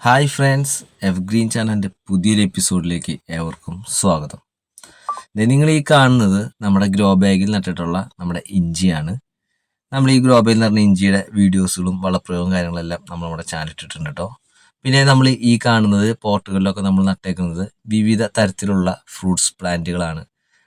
Hi friends F green ചാനലിന്റെ പുതിയൊരു എപ്പിസോഡിലേക്ക് ഏവർക്കും സ്വാഗതം. നിങ്ങൾ ഈ കാണുന്നത് നമ്മുടെ ഗ്രോ ബാഗിൽ നട്ടിട്ടുള്ള നമ്മുടെ ഇഞ്ചിയാണ്. നമ്മൾ ഈ ഗ്രോ ബാഗിൽ നടന്ന ഇഞ്ചിയുടെ വീഡിയോസുകളും വളപ്രയോഗം കാര്യങ്ങളെല്ലാം നമ്മൾ നമ്മുടെ ചാനൽ ഇട്ടിട്ടുണ്ട് കേട്ടോ പിന്നെ നമ്മൾ ഈ കാണുന്നത് പോട്ടുകളിലൊക്കെ നമ്മൾ നട്ടേക്കുന്നത് വിവിധ തരത്തിലുള്ള ഫ്രൂട്ട്സ് പ്ലാന്റുകളാണ്.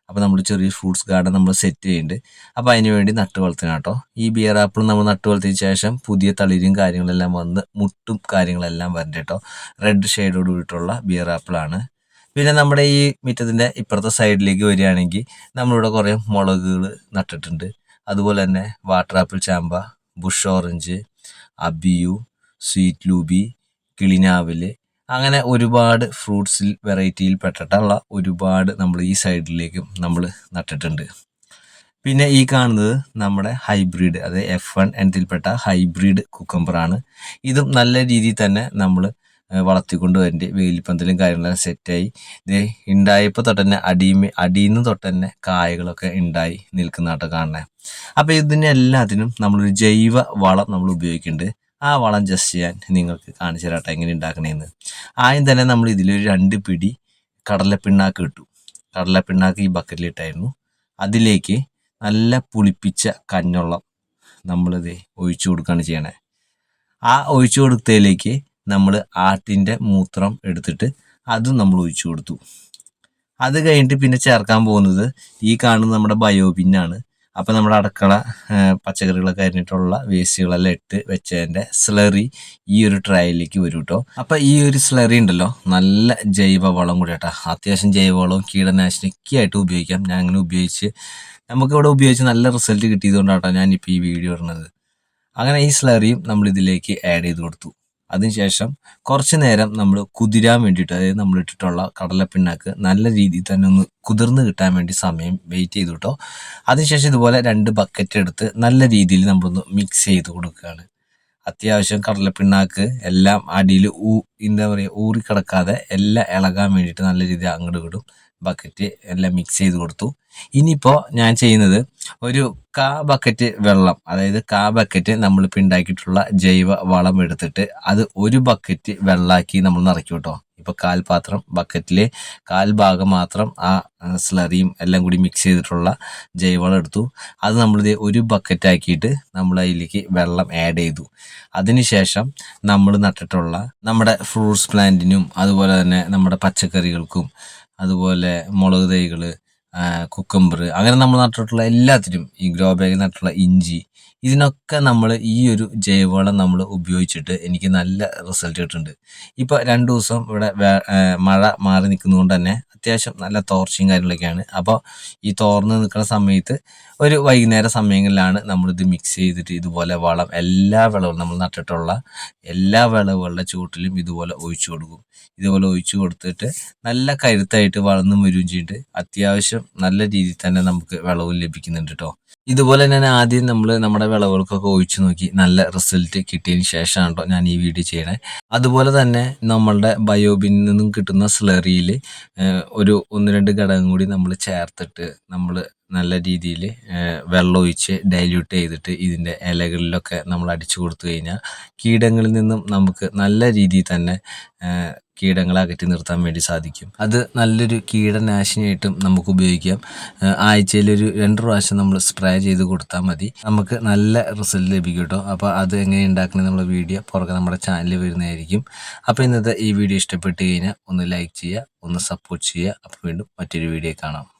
അപ്പോൾ നമ്മൾ ചെറിയ ഫ്രൂട്ട്സ് ഗാർഡൻ നമ്മൾ സെറ്റ് ചെയ്യുന്നുണ്ട് അപ്പോൾ അതിന് വേണ്ടി നട്ട് വളർത്തണം കേട്ടോ. ഈ ബിയർ ആപ്പിൾ നമ്മൾ നട്ട് വളർത്തിയ ശേഷം പുതിയ തളിരും കാര്യങ്ങളെല്ലാം വന്ന് മുട്ടും കാര്യങ്ങളെല്ലാം വരണ്ട കേട്ടോ. റെഡ് ഷെയ്ഡോട് കൂടിയിട്ടുള്ള ബിയർ ആപ്പിളാണ് പിന്നെ നമ്മുടെ ഈ മിറ്റത്തിന്റെ ഇപ്പുറത്തെ സൈഡിലേക്ക് വരികയാണെങ്കിൽ നമ്മളിവിടെ കുറേ മുളകുകൾ നട്ടിട്ടുണ്ട്. അതുപോലെ തന്നെ വാട്ടർ ആപ്പിൾ ചാമ്പ ബുഷ് ഓറഞ്ച് അബിയു സ്വീറ്റ് ലൂബി കിളിനാവൽ അങ്ങനെ ഒരുപാട് ഫ്രൂട്ട്സിൽ വെറൈറ്റിയിൽ പെട്ടിട്ടുള്ള ഒരുപാട് നമ്മൾ ഈ സൈഡിലേക്കും നമ്മൾ നട്ടിട്ടുണ്ട്. പിന്നെ ഈ കാണുന്നത് നമ്മുടെ ഹൈബ്രിഡ് അതായത് എഫ് വൺ എണ്ണത്തിൽപ്പെട്ട ഹൈബ്രിഡ് കുക്കമ്പറാണ് ഇതും നല്ല രീതിയിൽ തന്നെ നമ്മൾ വളർത്തിക്കൊണ്ട് വരേണ്ടി വെയിൽപ്പന്തലും കാര്യങ്ങളെല്ലാം സെറ്റായി ഇത് ഉണ്ടായപ്പോൾ തൊട്ട് തന്നെ അടിയമ അടിയിൽ നിന്ന് തൊട്ട് തന്നെ കായകളൊക്കെ ഉണ്ടായി നിൽക്കുന്നതായിട്ട് കാണണേ അപ്പോൾ ഇതിന് എല്ലാത്തിനും നമ്മളൊരു ജൈവ വളം നമ്മൾ ഉപയോഗിക്കുന്നുണ്ട് ആ വളം ജസ്റ്റ് ഞാൻ നിങ്ങൾക്ക് കാണിച്ചു തരാട്ടെ എങ്ങനെ ഉണ്ടാക്കണേന്ന് ആദ്യം തന്നെ നമ്മൾ ഇതിലൊരു രണ്ട് പിടി കടലപ്പിണ്ണാക്ക് ഇട്ടു. കടലപ്പിണ്ണാക്ക് ഈ ബക്കറ്റിലിട്ടായിരുന്നു അതിലേക്ക് നല്ല പുളിപ്പിച്ച കഞ്ഞുള്ളം നമ്മളിത് ഒഴിച്ചു കൊടുക്കുകയാണ് ചെയ്യണേ. ആ ഒഴിച്ചു കൊടുത്തതിലേക്ക് നമ്മൾ ആട്ടിന്റെ മൂത്രം എടുത്തിട്ട് അതും നമ്മൾ ഒഴിച്ചു കൊടുത്തു. അത് കഴിഞ്ഞിട്ട് പിന്നെ ചേർക്കാൻ പോകുന്നത് ഈ കാണുന്ന നമ്മുടെ ബയോബിന്നാണ് അപ്പോൾ നമ്മുടെ അടുക്കള പച്ചക്കറികളൊക്കെ അരിഞ്ഞിട്ടുള്ള വേസ്റ്റുകളെല്ലാം ഇട്ട് വെച്ചതിന്റെ സ്ലറി ഈ ഒരു ട്രയലിലേക്ക് വരും കേട്ടോ അപ്പോൾ ഈ ഒരു സ്ലറി ഉണ്ടല്ലോ നല്ല ജൈവ വളം കൂടി കേട്ടോ അത്യാവശ്യം ജൈവവളവും കീടനാശിനിയൊക്കെ ആയിട്ട് ഉപയോഗിക്കാം. ഞാൻ അങ്ങനെ ഉപയോഗിച്ച് നമുക്ക് ഇവിടെ ഉപയോഗിച്ച് നല്ല റിസൾട്ട് കിട്ടിയതുകൊണ്ടാട്ടോ ഞാനിപ്പോൾ ഈ വീഡിയോ ഇടുന്നത്. അങ്ങനെ ഈ സ്ലറിയും നമ്മൾ ഇതിലേക്ക് ആഡ് ചെയ്ത് കൊടുത്തു. അതിനുശേഷം കുറച്ചു നേരം നമ്മൾ കുതിരാൻ വേണ്ടിയിട്ട് അതായത് നമ്മൾ ഇട്ടിട്ടുള്ള കടലപ്പിണ്ണാക്ക് നല്ല രീതിയിൽ തന്നെ ഒന്ന് കുതിർന്ന് കിട്ടാൻ വേണ്ടി സമയം വെയിറ്റ് ചെയ്തു കേട്ടോ അതിനുശേഷം ഇതുപോലെ രണ്ട് ബക്കറ്റ് എടുത്ത് നല്ല രീതിയിൽ നമ്മളൊന്ന് മിക്സ് ചെയ്ത് കൊടുക്കുകയാണ്. അത്യാവശ്യം കടലപ്പിണ്ണാക്ക് എല്ലാം അടിയിൽ ഊ എന്താ പറയുക ഊറിക്കിടക്കാതെ എല്ലാം ഇളകാൻ വേണ്ടിയിട്ട് നല്ല രീതിയിൽ അങ്ങോട്ട് വിടും. ബക്കറ്റ് എല്ലാം മിക്സ് ചെയ്ത് കൊടുത്തു. ഇനിയിപ്പോൾ ഞാൻ ചെയ്യുന്നത് ഒരു കാ ബക്കറ്റ് വെള്ളം അതായത് കാ ബക്കറ്റ് നമ്മളിപ്പോൾ ഉണ്ടാക്കിയിട്ടുള്ള ജൈവ വളം എടുത്തിട്ട് അത് ഒരു ബക്കറ്റ് വെള്ളമാക്കി നമ്മൾ നിറയ്ക്കും കേട്ടോ ഇപ്പോൾ കാൽപാത്രം ബക്കറ്റിൽ കാൽ ഭാഗം മാത്രം ആ സ്ലറിയും എല്ലാം കൂടി മിക്സ് ചെയ്തിട്ടുള്ള ജൈവവളം എടുത്തു. അത് നമ്മളിത് ഒരു ബക്കറ്റ് ആക്കിയിട്ട് നമ്മൾ അതിലേക്ക് വെള്ളം ആഡ് ചെയ്തു. അതിനുശേഷം നമ്മൾ നട്ടിട്ടുള്ള നമ്മുടെ ഫ്രൂട്ട്സ് പ്ലാന്റിനും അതുപോലെ തന്നെ നമ്മുടെ പച്ചക്കറികൾക്കും അതുപോലെ മുളക് തൈകൾ കുക്കമ്പർ അങ്ങനെ നമ്മൾ നട്ടിട്ടുള്ള എല്ലാത്തിനും ഈ ഗ്രോ ബാഗിൽ നട്ടിട്ടുള്ള ഇഞ്ചി ഇതിനൊക്കെ നമ്മൾ ഈ ഒരു ജൈവവളം നമ്മൾ ഉപയോഗിച്ചിട്ട് എനിക്ക് നല്ല റിസൾട്ട് കിട്ടുന്നുണ്ട്. ഇപ്പോൾ രണ്ട് ദിവസം ഇവിടെ മഴ മാറി നിൽക്കുന്നതുകൊണ്ട് തന്നെ അത്യാവശ്യം നല്ല തോർച്ചയും കാര്യങ്ങളൊക്കെയാണ്. അപ്പോൾ ഈ തോർന്ന് നിൽക്കുന്ന സമയത്ത് ഒരു വൈകുന്നേര സമയങ്ങളിലാണ് നമ്മളിത് മിക്സ് ചെയ്തിട്ട് ഇതുപോലെ വളം എല്ലാ വിളവും നമ്മൾ നട്ടിട്ടുള്ള എല്ലാ വിളവുകളുടെ ചുവട്ടിലും ഇതുപോലെ ഒഴിച്ചു കൊടുക്കും. ഇതുപോലെ ഒഴിച്ചു കൊടുത്തിട്ട് നല്ല കരുത്തായിട്ട് വളർന്നും വരികയും ചെയ്തിട്ട് അത്യാവശ്യം നല്ല രീതിയിൽ തന്നെ നമുക്ക് വിളവ് ലഭിക്കുന്നുണ്ട് കേട്ടോ ഇതുപോലെ തന്നെ ആദ്യം നമ്മൾ നമ്മുടെ വിളവുകൾക്കൊക്കെ ഒഴിച്ചു നോക്കി നല്ല റിസൾട്ട് കിട്ടിയതിന് ശേഷമാണ് കേട്ടോ ഞാൻ ഈ വീഡിയോ ചെയ്യണേ. അതുപോലെ തന്നെ നമ്മളുടെ ബയോബിൻ നിന്നും കിട്ടുന്ന സ്ലറിയിൽ ഒരു ഒന്ന് രണ്ട് ഘടകം കൂടി നമ്മൾ ചേർത്തിട്ട് നമ്മൾ നല്ല രീതിയിൽ വെള്ളം ഒഴിച്ച് ഡൈല്യൂട്ട് ചെയ്തിട്ട് ഇതിന്റെ ഇലകളിലൊക്കെ നമ്മൾ അടിച്ചു കൊടുത്തു കഴിഞ്ഞാൽ കീടങ്ങളിൽ നിന്നും നമുക്ക് നല്ല രീതിയിൽ തന്നെ കീടങ്ങളെ അകറ്റി നിർത്താൻ വേണ്ടി സാധിക്കും. അത് നല്ലൊരു കീടനാശിനിയായിട്ടും നമുക്ക് ഉപയോഗിക്കാം. ആഴ്ചയിൽ ഒരു രണ്ട് പ്രാവശ്യം നമ്മൾ സ്പ്രേ ചെയ്ത് കൊടുത്താൽ മതി. നമുക്ക് നല്ല റിസൾട്ട് ലഭിക്കും കേട്ടോ. അപ്പോൾ അത് എങ്ങനെ ഉണ്ടാക്കണേ നമ്മുടെ വീഡിയോ പുറകെ നമ്മുടെ ചാനലിൽ വരുന്നതായിരിക്കും. അപ്പോൾ ഇന്നത്തെ ഈ വീഡിയോ ഇഷ്ടപ്പെട്ട് കഴിഞ്ഞാൽ ഒന്ന് ലൈക്ക് ചെയ്യുക ഒന്ന് സപ്പോർട്ട് ചെയ്യുക. അപ്പോൾ വീണ്ടും മറ്റൊരു വീഡിയോ കാണാം.